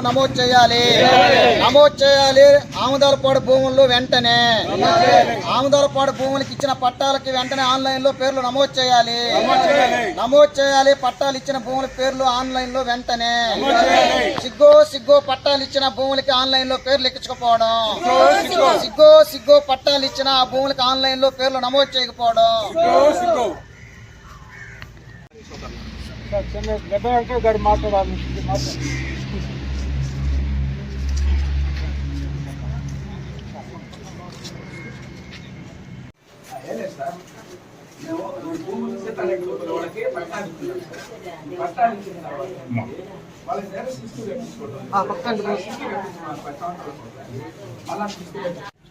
పేర్లు నమోదు చేయాలి. నమోదు చేయాలి. ఆముదాలపాడు భూముల్లో వెంటనే. ఆముదాలపాడు భూములకి ఇచ్చిన పట్టాలకి వెంటనే ఆన్లైన్లో పేర్లు నమోదు చేయాలి. నమోదు చేయాలి. పట్టాలు ఇచ్చిన భూముల పేర్లు ఆన్లైన్లో వెంటనే సిగ్గో సిగ్గో పట్టాలు ఇచ్చిన భూములకి ఆన్లైన్లో పేర్లు ఎక్కించకపోవడం. సిగ్గో సిగ్గో. పట్టాలు ఇచ్చిన ఆ భూములకి ఆన్లైన్లో పేర్లు నమోదు చేయకపోవడం. గారు మాట్లాడాలి. మాట్లాడాలి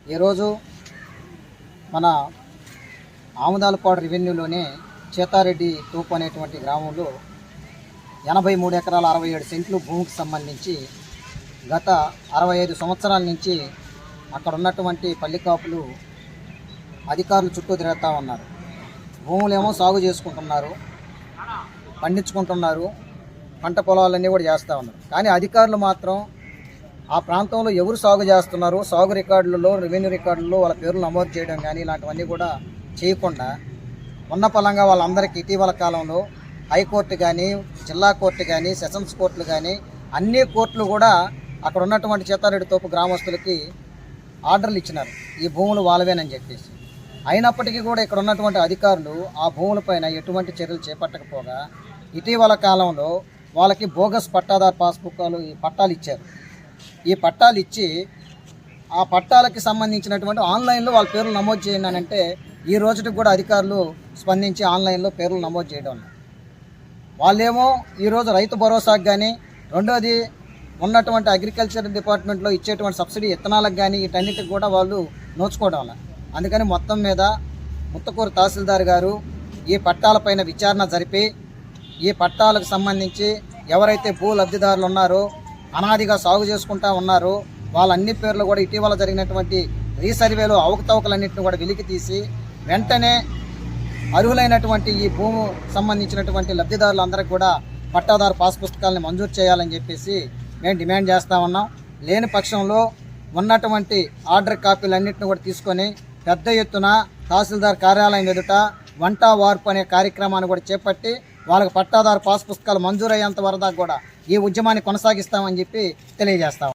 ఈరోజు మన ఆముదాలపాడు రెవెన్యూలోనే చేతారెడ్డి తూపు అనేటువంటి గ్రామంలో ఎనభై మూడు ఎకరాల అరవై ఏడు సెంట్లు భూమికి సంబంధించి గత అరవై ఐదు సంవత్సరాల నుంచి అక్కడ ఉన్నటువంటి పల్లికాపులు అధికారులు చుట్టూ తిరుగుతూ ఉన్నారు. భూములేమో సాగు చేసుకుంటున్నారు పండించుకుంటున్నారు పంట పొలాలన్నీ కూడా చేస్తూ ఉన్నారు. కానీ అధికారులు మాత్రం ఆ ప్రాంతంలో ఎవరు సాగు చేస్తున్నారు సాగు రికార్డులలో రెవెన్యూ రికార్డులలో వాళ్ళ పేర్లు నమోదు చేయడం కానీ ఇలాంటివన్నీ కూడా చేయకుండా ఉన్న పలంగా వాళ్ళందరికీ ఇటీవల కాలంలో హైకోర్టు కానీ జిల్లా కోర్టు కానీ సెషన్స్ కోర్టులు కానీ అన్ని కోర్టులు కూడా అక్కడ ఉన్నటువంటి చేతారెడ్డి తోపు గ్రామస్తులకి ఆర్డర్లు ఇచ్చినారు. ఈ భూములు వాళ్ళవేనని చెప్పేసి. అయినప్పటికీ కూడా ఇక్కడ ఉన్నటువంటి అధికారులు ఆ భూములపైన ఎటువంటి చర్యలు చేపట్టకపోగా ఇటీవల కాలంలో వాళ్ళకి బోగస్ పట్టాదారు పాస్బుక్లు ఈ పట్టాలు ఇచ్చారు. ఈ పట్టాలు ఇచ్చి ఆ పట్టాలకి సంబంధించినటువంటి ఆన్లైన్లో వాళ్ళ పేర్లు నమోదు చేయండి అని అంటే ఈ రోజుకి కూడా అధికారులు స్పందించి ఆన్లైన్లో పేర్లు నమోదు చేయడం వాళ్ళేమో ఈరోజు రైతు భరోసాకు కానీ రెండోది ఉన్నటువంటి అగ్రికల్చర్ డిపార్ట్మెంట్లో ఇచ్చేటువంటి సబ్సిడీ ఇత్తనాలకు కానీ వీటన్నిటికి కూడా వాళ్ళు నోచుకోవడం వల్ల అందుకని మొత్తం మీద ముత్తకూరు తహసీల్దార్ గారు ఈ పట్టాలపైన విచారణ జరిపి ఈ పట్టాలకు సంబంధించి ఎవరైతే భూ లబ్ధిదారులు ఉన్నారో అనాదిగా సాగు చేసుకుంటా ఉన్నారో వాళ్ళన్ని పేర్లు కూడా ఇటీవల జరిగినటువంటి రీసర్వేలో అవకతవకలన్నింటిని కూడా వెలికి తీసి వెంటనే అర్హులైనటువంటి ఈ భూము సంబంధించినటువంటి లబ్ధిదారులందరికీ కూడా పట్టాదారు పాస్ పుస్తకాలను మంజూరు చేయాలని చెప్పేసి మేము డిమాండ్ చేస్తా ఉన్నాం. లేని పక్షంలో ఉన్నటువంటి ఆర్డర్ కాపీలన్నింటిని కూడా తీసుకొని పెద్ద ఎత్తున తహసీల్దార్ కార్యాలయం ఎదుట వంట వార్పు అనే కార్యక్రమాన్ని కూడా చేపట్టి వాళ్ళకి పట్టాదారు పాస్ పుస్తకాలు మంజూరయ్యేంత వరకు కూడా ఈ ఉద్యమాన్ని కొనసాగిస్తామని చెప్పి తెలియజేస్తాం.